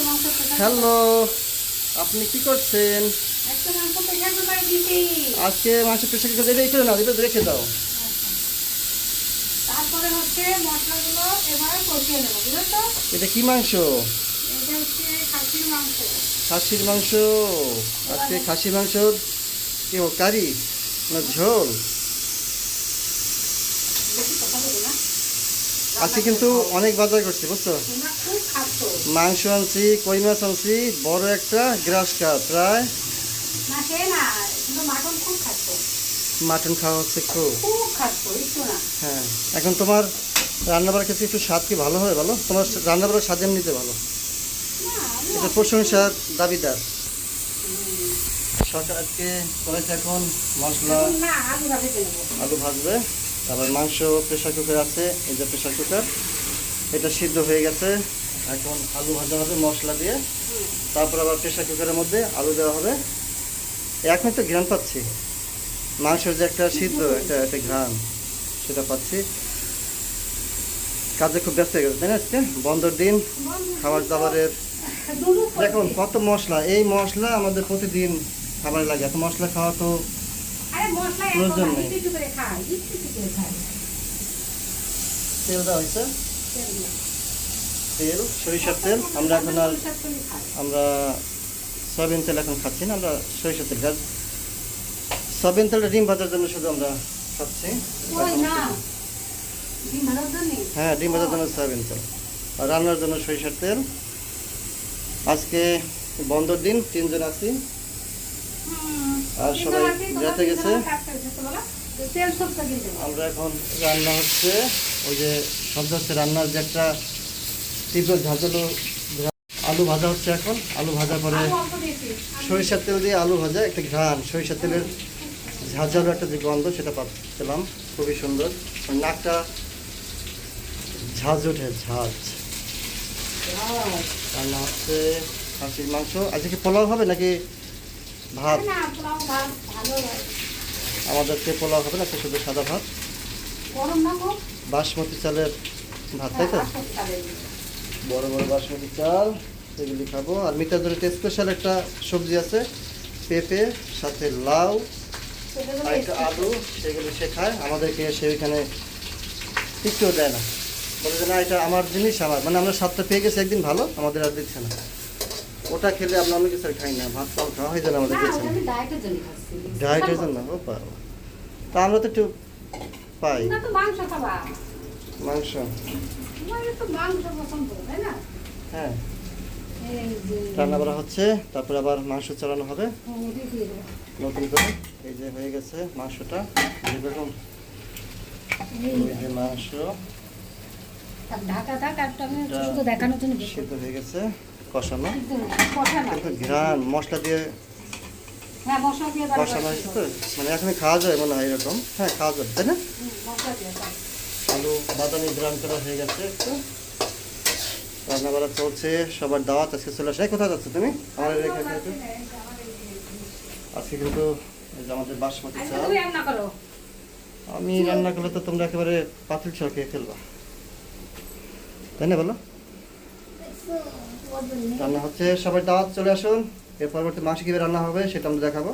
মাংস হ্যালো আপনি কি করছেন? আজকে মাংস প্রেশার কুকারে মাংস দেবে করে না দেবে রেখে দাও। তারপরে হচ্ছে মশলাগুলো এবার কষিয়ে নেব এটা কি মাংস? এটা হচ্ছে খাসির মাংস। খাসির মাংস। আজকে খাসি মাংসর কি কারি না ঝোল বেশি কথা বলি না আজকে কিন্তু অনেক বাজার করছি বুঝছ? মাংস আনছি কই মাছ আনছি বড় একটা গ্রাস কাপ প্রায় মাটন খাওয়া হচ্ছে খুব। হ্যাঁ এখন তোমার রান্নাবার ক্ষেত্রে একটু স্বাদ কি ভালো হয় বলো? তোমার রান্নাবার স্বাদ এমনিতে ভালো? এটা প্রশংসার দাবিদার। আজকে করেছে এখন মশলা। আলু ভাজবে। তারপর মাংস প্রেশার কুকার আছে, এই যে প্রেশার কুকার এটা সিদ্ধ হয়ে গেছে। এখন আলু ভাজা হবে মশলা দিয়ে। তারপর আবার প্রেশার কুকারের মধ্যে আলু দেওয়া হবে। এখন তো ঘ্রাণ পাচ্ছি। মাংসের যে একটা সিদ্ধ একটা একটা ঘ্রাণ, সেটা পাচ্ছি। কাজে খুব ব্যস্ত হয়ে গেছে, তাই না আজকে? বন্ধর দিন, খাবার দাবারের। দেখুন, কত মশলা, এই মশলা আমাদের প্রতিদিন খাবার লাগে। এত মশলা খাওয়া তো প্রয়োজন নেই। তেল দেওয়া হয়েছে তেল সরিষার তেল আমরা এখন আর। আমরা সয়াবিন তেল এখন খাচ্ছি না আমরা সরিষার তেল গাছ সয়াবিন তেলটা ডিম ভাজার জন্য শুধু আমরা খাচ্ছি? হ্যাঁ ডিম ভাজার জন্য সয়াবিন তেল আর রান্নার জন্য সরিষার তেল আজকে বন্ধর দিন তিনজন আছি। আর সবাই যেতে গেছে। আমরা এখন রান্না হচ্ছে। ওই যে শব্দ হচ্ছে রান্নার যে একটা তীব্র ঝাঁঝালো আলু ভাজা হচ্ছে এখন। আলু ভাজা পরে। সরিষার তেল দিয়ে আলু ভাজা একটা ঘ্রাণ। সরিষার তেলের ঝাঁঝালো একটা যে গন্ধ সেটা পাচ্ছিলাম খুবই সুন্দর। নাকটা ঝাঁজ ওঠে ঝাঁজ। রান্না হচ্ছে খাসির মাংস। আজকে কি পোলাও হবে নাকি ভাত। আমাদের। আমাদেরকে পোলাও হবে না তো শুধু সাদা ভাত? বাসমতি চালের ভাত তাই তো? হ্যাঁ, পারে। বড় বড় বাসমতি চাল এগুলি খাব। আর একটা স্পেশাল একটা সবজি আছে পেঁপে সাথে লাউ আর একটা আলু সেগুলো সে খায়। আমাদেরকে সে ওইখানে একটুও দেয় না। বলে যে না এটা আমার জিনিস আমার। মানে আমরা সাতটা পেয়ে গেছি একদিন ভালো আমাদের আর দিচ্ছে না। ওটা খেলে আমরা অন্য কিছু খাই না? ভাত চাল খাওয়া হয়ে যায় আমাদের আমি ডায়েটের জন্য? ও বাবা তা আমরা তো একটু পাই। মাংস? হ্যাঁ। রান্না করা হচ্ছে তারপর আবার মাংস চালানো হবে। নতুন করে। এই যে হয়ে গেছে মাংসটা। দেখুন। এই, যে মাংস। ঢাকা থাক, আর দেখানোর জন্য সিদ্ধ হয়ে গেছে। কষানো? কিন্তু ঘ্রাণ মশলা দিয়ে হ্যাঁ, কষানো হয়েছে। তো মানে এখন খাওয়া যায় মনে হয় এরকম। হ্যাঁ খাওয়া যাবে তাই না। আলু বাদামি ব্রাউন করা হয়ে গেছে একটু। রান্না করা চলছে সবার দাওয়াত আজকে চলে আসে। কোথায় যাচ্ছ তুমি? আমার রেখে খেতে আজকে কিন্তু আমাদের বাসমতি চাল। আমি রান্না করলে তো তোমরা একেবারে পাতিল ছাড়া খেয়ে ফেলবা। তাই না বলো? রান্না হচ্ছে, সবাই দাওয়াত চলে আসুন। এর পরবর্তী মাসে কীভাবে রান্না হবে সেটা আমরা দেখাবো।